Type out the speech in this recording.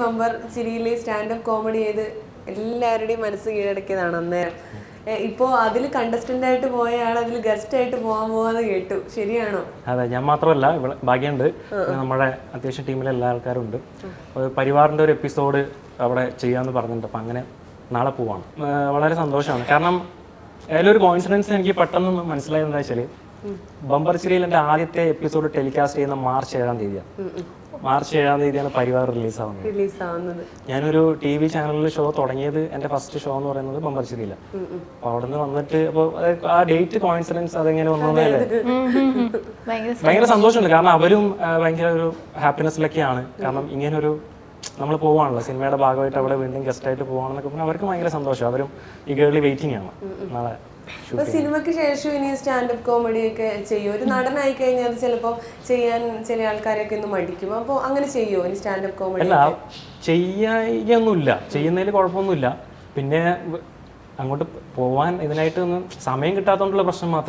Bumper ചിരിയിൽ standup comedy ചെയ്ത് എല്ലാവരുടെയും മനസ്സ് കീഴടക്കിയതാണ് അന്നേരം ഇപ്പോ അതിൽ കണ്ടസ്റ്റന്റ് ആയിട്ട് പോയ ആൾ അതിൽ ഗസ്റ്റ് ആയിട്ട് പോകാൻ പോവാന്ന് കേട്ടു. ശരിയാണോ? അതെ ഞാൻ മാത്രമല്ല ബാക്കിയുണ്ട് നമ്മുടെ അത്യാവശ്യം ടീമിലെ എല്ലാ ആൾക്കാരും ഉണ്ട് പരിവാറിന്റെ ഒരു എപ്പിസോഡ് അവിടെ ചെയ്യാന്ന് പറഞ്ഞിട്ടുണ്ട്. അപ്പം അങ്ങനെ നാളെ പോവാണ്. വളരെ സന്തോഷമാണ്. കാരണം അതിലൊരു കോൺഫിഡൻസ് എനിക്ക് പെട്ടെന്ന് മനസ്സിലായത് എന്താ വെച്ചാൽ ബമ്പർ സിരിയലിന്റെ ആദ്യത്തെ എപ്പിസോഡ് ടെലികാസ്റ്റ് ചെയ്യുന്ന മാർച്ച് ഏഴാം തീയതിയാണ്. മാർച്ച് ഏഴാം തീയതിയാണ് പരിവാർ റിലീസ് ആവുന്നത് റിലീസ് ആവുന്നത് ഞാനൊരു ടി വി ചാനലിൽ ഷോ തുടങ്ങിയത് എന്റെ ഫസ്റ്റ് ഷോ എന്ന് പറയുന്നത് ബമ്പർശ്ശേരിയിലാണ് അപ്പൊ അവിടെ നിന്ന് വന്നിട്ട് അപ്പോൾ ആ ഡേറ്റ് കോയിൻസിഡൻസ് അതെങ്ങനെ വന്നതല്ലേ? ഭയങ്കര സന്തോഷമുണ്ട്. കാരണം അവരും ഭയങ്കര ഒരു ഹാപ്പിനെസ്സിലൊക്കെയാണ്. കാരണം ഇങ്ങനൊരു നമ്മൾ പോവാണല്ലോ. സിനിമയുടെ ഭാഗമായിട്ട് അവിടെ വീണ്ടും ഗസ്റ്റ് ആയിട്ട് പോവാണെന്നൊക്കെ പറഞ്ഞാൽ അവർക്ക് ഭയങ്കര സന്തോഷം. അവരും ഈ ഗേളി വെയിറ്റിംഗ് ആണ് നാളെ. അപ്പൊ സിനിമയ്ക്ക് ശേഷം ഇനി സ്റ്റാൻഡപ്പ് കോമഡി ഒക്കെ ചെയ്യും? ഒരു നടനായി കഴിഞ്ഞാൽ ചിലപ്പോ ചെയ്യാൻ ചില ആൾക്കാരൊക്കെ ഒന്ന് മടിക്കും. അപ്പൊ അങ്ങനെ ചെയ്യുമോ ഇനി സ്റ്റാൻഡപ്പ് കോമഡി അല്ല ചെയ്യുന്നതിൽ കുഴപ്പമൊന്നുമില്ല. പിന്നെ അങ്ങോട്ട് പോവാൻ ഇതിനായിട്ട് ഒന്നും സമയം കിട്ടാത്തതുകൊണ്ടുള്ള പ്രശ്നം മാത്രമേ